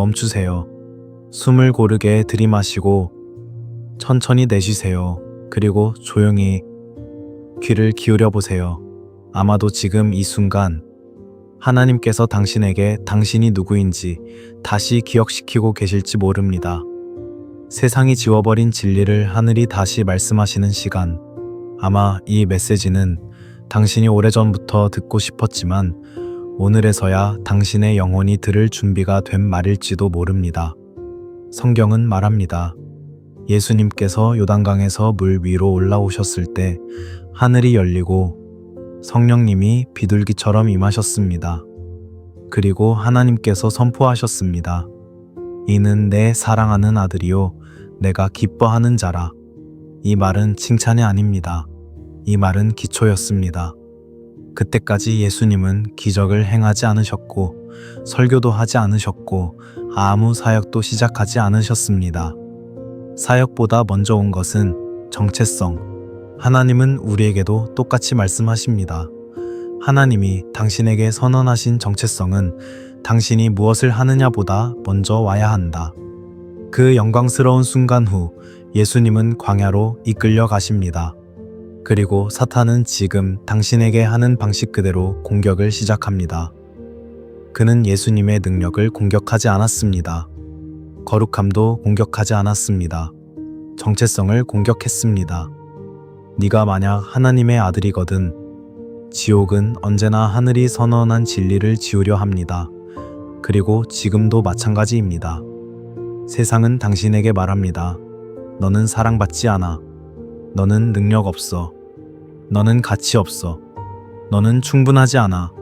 멈추세요. 숨을 고르게 들이마시고 천천히 내쉬세요. 그리고 조용히 귀를 기울여 보세요. 아마도 지금 이 순간 하나님께서 당신에게 당신이 누구인지 다시 기억시키고 계실지 모릅니다. 세상이 지워버린 진리를 하늘이 다시 말씀하시는 시간. 아마 이 메시지는 당신이 오래전부터 듣고 싶었지만 오늘에서야 당신의 영혼이 들을 준비가 된 말일지도 모릅니다. 성경은 말합니다. 예수님께서 요단강에서 물 위로 올라오셨을 때 하늘이 열리고 성령님이 비둘기처럼 임하셨습니다. 그리고 하나님께서 선포하셨습니다. 이는 내 사랑하는 아들이요 내가 기뻐하는 자라. 이 말은 칭찬이 아닙니다. 이 말은 기초였습니다. 그때까지 예수님은 기적을 행하지 않으셨고 설교도 하지 않으셨고 아무 사역도 시작하지 않으셨습니다. 사역보다 먼저 온 것은 정체성. 하나님은 우리에게도 똑같이 말씀하십니다. 하나님이 당신에게 선언하신 정체성은 당신이 무엇을 하느냐보다 먼저 와야 한다. 그 영광스러운 순간 후 예수님은 광야로 이끌려 가십니다. 그리고 사탄은 지금 당신에게 하는 방식 그대로 공격을 시작합니다. 그는 예수님의 능력을 공격하지 않았습니다. 거룩함도 공격하지 않았습니다. 정체성을 공격했습니다. 네가 만약 하나님의 아들이거든 지옥은 언제나 하늘이 선언한 진리를 지우려 합니다. 그리고 지금도 마찬가지입니다. 세상은 당신에게 말합니다. 너는 사랑받지 않아. 너는 능력 없어. 너는 가치 없어. 너는 충분하지 않아.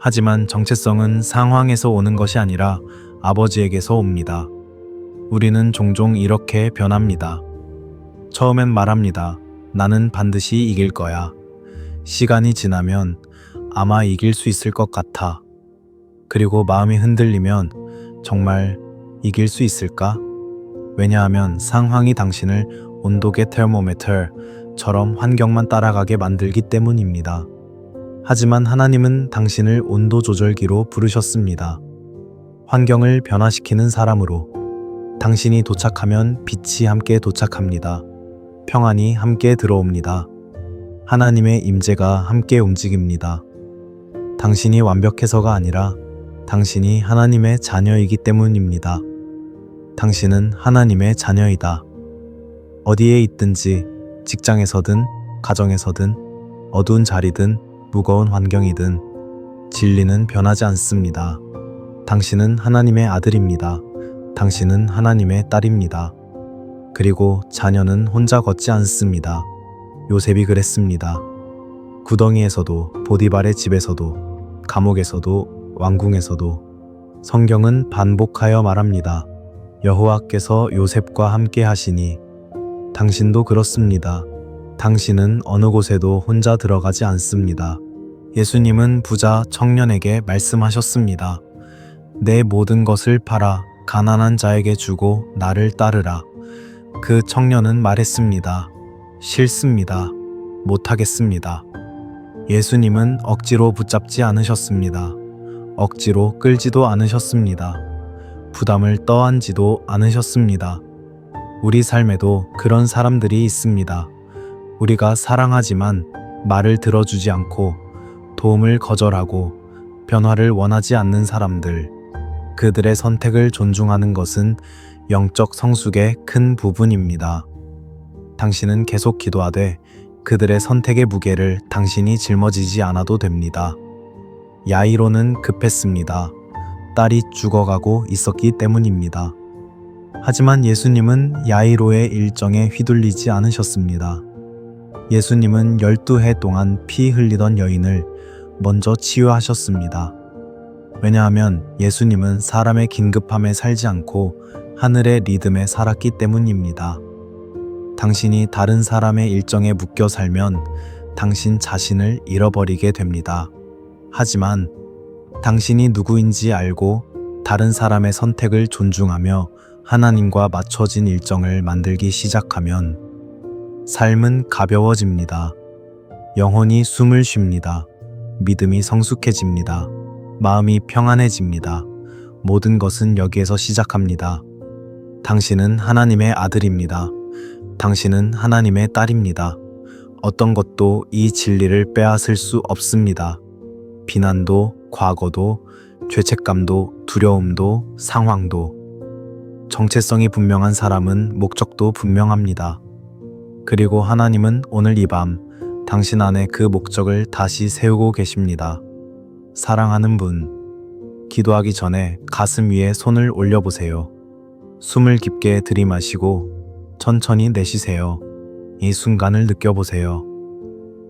하지만 정체성은 상황에서 오는 것이 아니라 아버지에게서 옵니다. 우리는 종종 이렇게 변합니다. 처음엔 말합니다. 나는 반드시 이길 거야. 시간이 지나면 아마 이길 수 있을 것 같아. 그리고 마음이 흔들리면 정말 이길 수 있을까? 왜냐하면 상황이 당신을 온도계 테르모메터처럼 환경만 따라가게 만들기 때문입니다. 하지만 하나님은 당신을 온도 조절기로 부르셨습니다. 환경을 변화시키는 사람으로 당신이 도착하면 빛이 함께 도착합니다. 평안이 함께 들어옵니다. 하나님의 임재가 함께 움직입니다. 당신이 완벽해서가 아니라 당신이 하나님의 자녀이기 때문입니다. 당신은 하나님의 자녀이다. 어디에 있든지 직장에서든 가정에서든 어두운 자리든 무거운 환경이든 진리는 변하지 않습니다. 당신은 하나님의 아들입니다. 당신은 하나님의 딸입니다. 그리고 자녀는 혼자 걷지 않습니다. 요셉이 그랬습니다. 구덩이에서도 보디발의 집에서도 감옥에서도 왕궁에서도 성경은 반복하여 말합니다. 여호와께서 요셉과 함께 하시니 당신도 그렇습니다. 당신은 어느 곳에도 혼자 들어가지 않습니다. 예수님은 부자 청년에게 말씀하셨습니다. 내 모든 것을 팔아 가난한 자에게 주고 나를 따르라. 그 청년은 말했습니다. 싫습니다. 못하겠습니다. 예수님은 억지로 붙잡지 않으셨습니다. 억지로 끌지도 않으셨습니다. 부담을 떠안지도 않으셨습니다. 우리 삶에도 그런 사람들이 있습니다. 우리가 사랑하지만 말을 들어주지 않고 도움을 거절하고 변화를 원하지 않는 사람들. 그들의 선택을 존중하는 것은 영적 성숙의 큰 부분입니다. 당신은 계속 기도하되 그들의 선택의 무게를 당신이 짊어지지 않아도 됩니다. 야이로는 급했습니다. 딸이 죽어가고 있었기 때문입니다. 하지만 예수님은 야이로의 일정에 휘둘리지 않으셨습니다. 예수님은 12해 동안 피 흘리던 여인을 먼저 치유하셨습니다. 왜냐하면 예수님은 사람의 긴급함에 살지 않고 하늘의 리듬에 살았기 때문입니다. 당신이 다른 사람의 일정에 묶여 살면 당신 자신을 잃어버리게 됩니다. 하지만 당신이 누구인지 알고 다른 사람의 선택을 존중하며 하나님과 맞춰진 일정을 만들기 시작하면 삶은 가벼워집니다. 영혼이 숨을 쉽니다. 믿음이 성숙해집니다. 마음이 평안해집니다. 모든 것은 여기에서 시작합니다. 당신은 하나님의 아들입니다. 당신은 하나님의 딸입니다. 어떤 것도 이 진리를 빼앗을 수 없습니다. 비난도, 과거도, 죄책감도, 두려움도, 상황도. 정체성이 분명한 사람은 목적도 분명합니다. 그리고 하나님은 오늘 이 밤 당신 안에 그 목적을 다시 세우고 계십니다. 사랑하는 분, 기도하기 전에 가슴 위에 손을 올려보세요. 숨을 깊게 들이마시고 천천히 내쉬세요. 이 순간을 느껴보세요.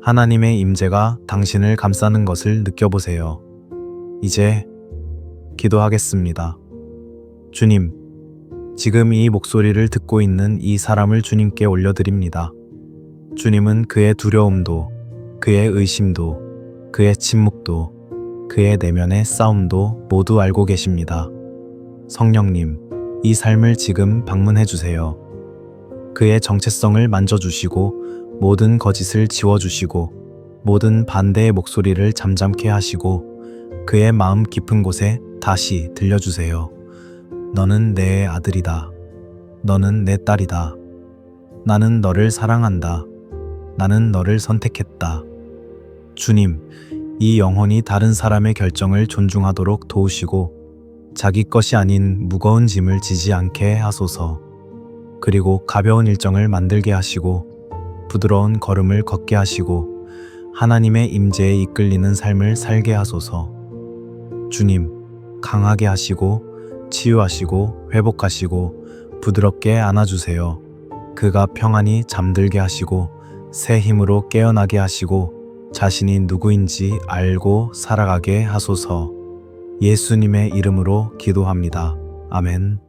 하나님의 임재가 당신을 감싸는 것을 느껴보세요. 이제 기도하겠습니다. 주님, 지금 이 목소리를 듣고 있는 이 사람을 주님께 올려드립니다. 주님은 그의 두려움도, 그의 의심도, 그의 침묵도, 그의 내면의 싸움도 모두 알고 계십니다. 성령님, 이 삶을 지금 방문해 주세요. 그의 정체성을 만져주시고, 모든 거짓을 지워주시고, 모든 반대의 목소리를 잠잠케 하시고, 그의 마음 깊은 곳에 다시 들려주세요. 너는 내 아들이다. 너는 내 딸이다. 나는 너를 사랑한다. 나는 너를 선택했다. 주님, 이 영혼이 다른 사람의 결정을 존중하도록 도우시고, 자기 것이 아닌 무거운 짐을 지지 않게 하소서. 그리고 가벼운 일정을 만들게 하시고, 부드러운 걸음을 걷게 하시고, 하나님의 임재에 이끌리는 삶을 살게 하소서. 주님, 강하게 하시고, 치유하시고, 회복하시고, 부드럽게 안아주세요. 그가 평안히 잠들게 하시고, 새 힘으로 깨어나게 하시고, 자신이 누구인지 알고 살아가게 하소서. 예수님의 이름으로 기도합니다. 아멘.